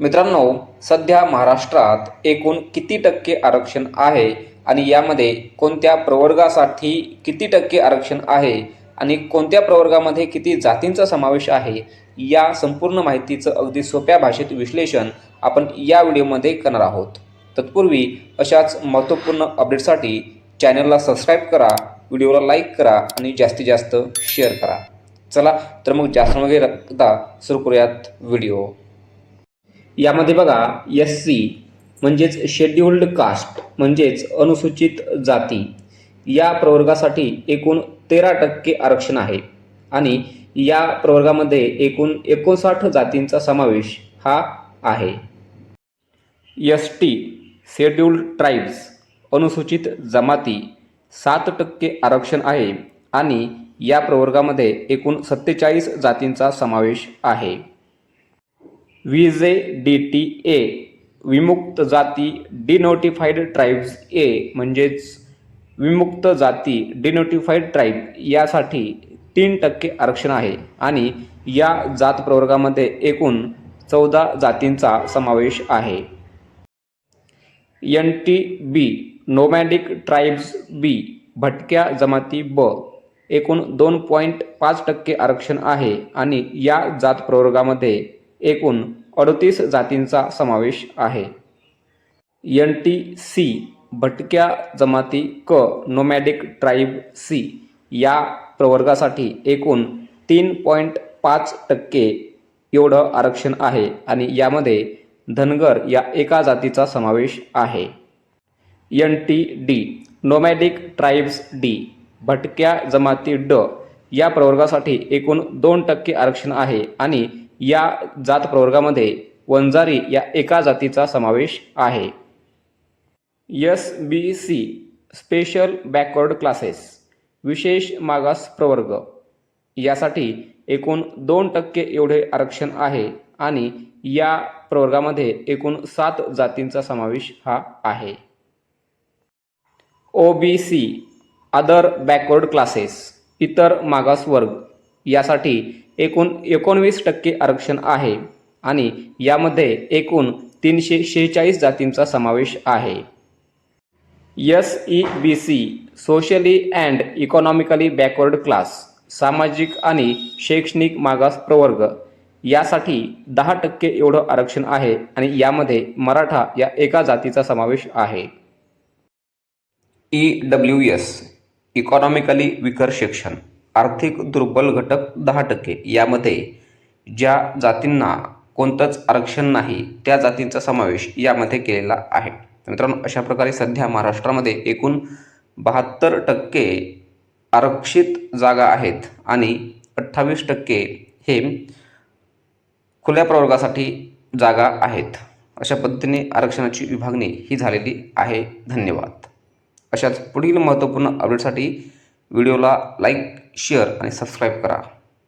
मित्रांनो सध्या महाराष्ट्रात एकूण किती टक्के आरक्षण आहे आणि यामध्ये कोणत्या प्रवर्गासाठी किती टक्के आरक्षण आहे आणि कोणत्या प्रवर्गामध्ये किती जातींचा समावेश आहे या संपूर्ण माहितीचं अगदी सोप्या भाषेत विश्लेषण आपण या व्हिडिओमध्ये करणार आहोत. तत्पूर्वी अशाच महत्त्वपूर्ण अपडेटसाठी चॅनलला सबस्क्राईब करा व्हिडिओला लाईक करा आणि जास्तीत जास्त शेअर करा. चला तर मग जास्त वगैरे सुरू करूयात व्हिडिओ. यामध्ये बघा एस सी म्हणजेच शेड्युल्ड कास्ट म्हणजेच अनुसूचित जाती. या प्रवर्गासाठी एकूण तेरा टक्के आरक्षण आहे. आणि या प्रवर्गामध्ये एकूण एकोणसाठ जातींचा समावेश हा आहे. एस टी शेड्युल्ड ट्राईब्स अनुसूचित जमाती सात टक्के आरक्षण आहे. आणि या प्रवर्गामध्ये एकूण सत्तेचाळीस जातींचा समावेश आहे. V J D T A विमुक्त जाती डिनोटिफाईड ट्राईब्स ए म्हणजेच विमुक्त जाती डिनोटिफाईड ट्राईब यासाठी तीन टक्के आरक्षण आहे. आणि या जात प्रवर्गामध्ये एकूण चौदा जातींचा समावेश आहे. N T B nomadic tribes B भटक्या जमाती ब एकूण दोन पॉईंट पाच टक्के आरक्षण आहे. आणि या जात प्रवर्गामध्ये एकूण अडतीस जातींचा समावेश आहे. एन टी सी भटक्या जमाती क नोमॅडिक ट्राईब सी या प्रवर्गासाठी एकूण तीन पॉईंट पाच टक्के एवढं आरक्षण आहे आणि यामध्ये धनगर या एका जातीचा समावेश आहे. N T D nomadic tribes D भटक्या जमाती ड या प्रवर्गासाठी एकूण दोन टक्के आरक्षण आहे आणि या जात प्रवर्गामध्ये वंजारी या एका जातीचा समावेश आहे. S B C special backward classes विशेष मागास प्रवर्ग. यासाठी एकूण दोन टक्के एवढे आरक्षण आहे आणि या प्रवर्गामध्ये एकूण सात जातींचा समावेश हा आहे. O B C other backward classes इतर मागास वर्ग. यासाठी एकूण एकोणवीस टक्के आरक्षण आहे आणि यामध्ये एकूण तीनशे शेहेचाळीस जातींचा समावेश आहे. S E B C socially and economically backward class सामाजिक आणि शैक्षणिक मागास प्रवर्ग यासाठी दहा टक्के एवढं आरक्षण आहे आणि यामध्ये मराठा या एका जातीचा समावेश आहे. E W S economically weaker शिक्षण. आर्थिक दुर्बल घटक दहा टक्के. यामध्ये ज्या जातींना कोणतंच आरक्षण नाही त्या जातींचा समावेश यामध्ये केलेला आहे. मित्रांनो अशा प्रकारे सध्या महाराष्ट्रामध्ये एकूण बहात्तर टक्के आरक्षित जागा आहेत आणि अठ्ठावीस टक्के हे खुल्या प्रवर्गासाठी जागा आहेत. अशा पद्धतीने आरक्षणाची विभागणी ही झालेली आहे. धन्यवाद. अशाच पुढील महत्त्वपूर्ण अपडेटसाठी व्हिडिओला लाईक शेअर आणि सबस्क्राईब करा.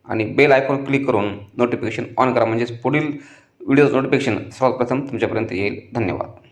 आणि बेल आयकॉन क्लिक करून नोटिफिकेशन ऑन करा. म्हणजेच पुढील व्हिडिओ नोटिफिकेशन सर्वात प्रथम तुमच्यापर्यंत येईल. धन्यवाद.